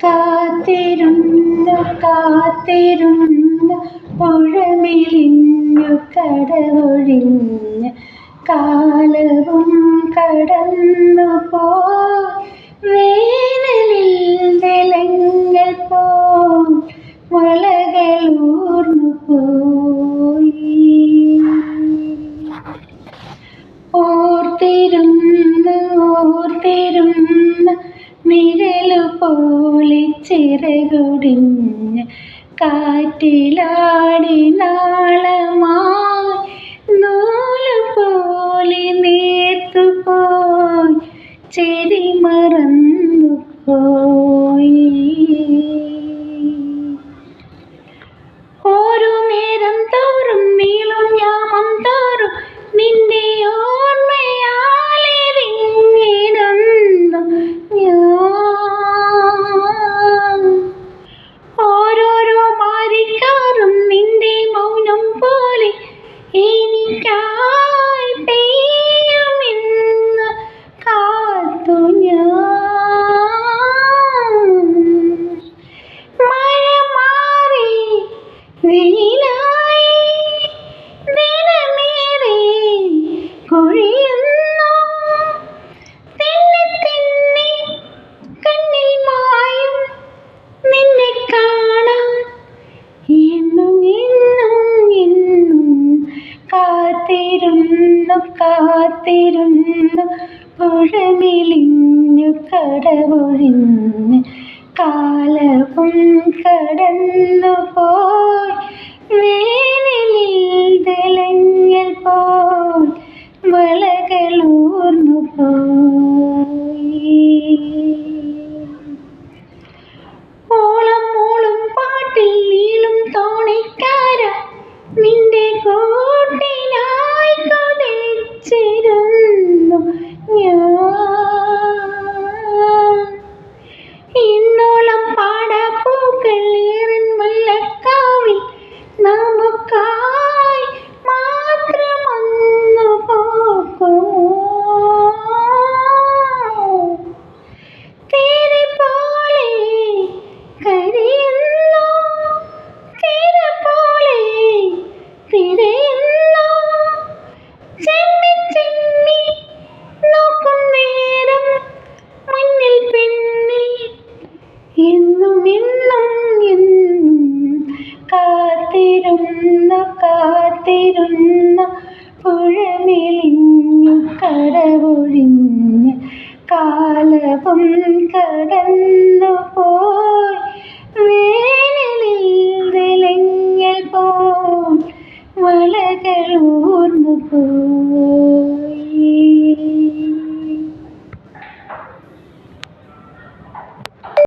കാത്തിരുന്നു കാത്തിരുന്നു പുഴമിളിഞ്ഞു കടവൊഴിഞ്ഞ് കാലവും പോലെ ചിറകൊടിഞ്ഞ് കാറ്റിലാടി നാളമായി. നൂൽ പോലെ നേർത്തുപോയി ചെരി മറന്നു പോ കാത്തിരുന്നു കാത്തിരുന്നു. പുഴമിളിഞ്ഞു കടവൊഴിഞ്ഞ് കാലവും കടന്നു പോയി കാത്തിരുന്ന പുഴമെലിഞ്ഞു കടവൊഴിഞ്ഞ് കാലവും കടന്നു.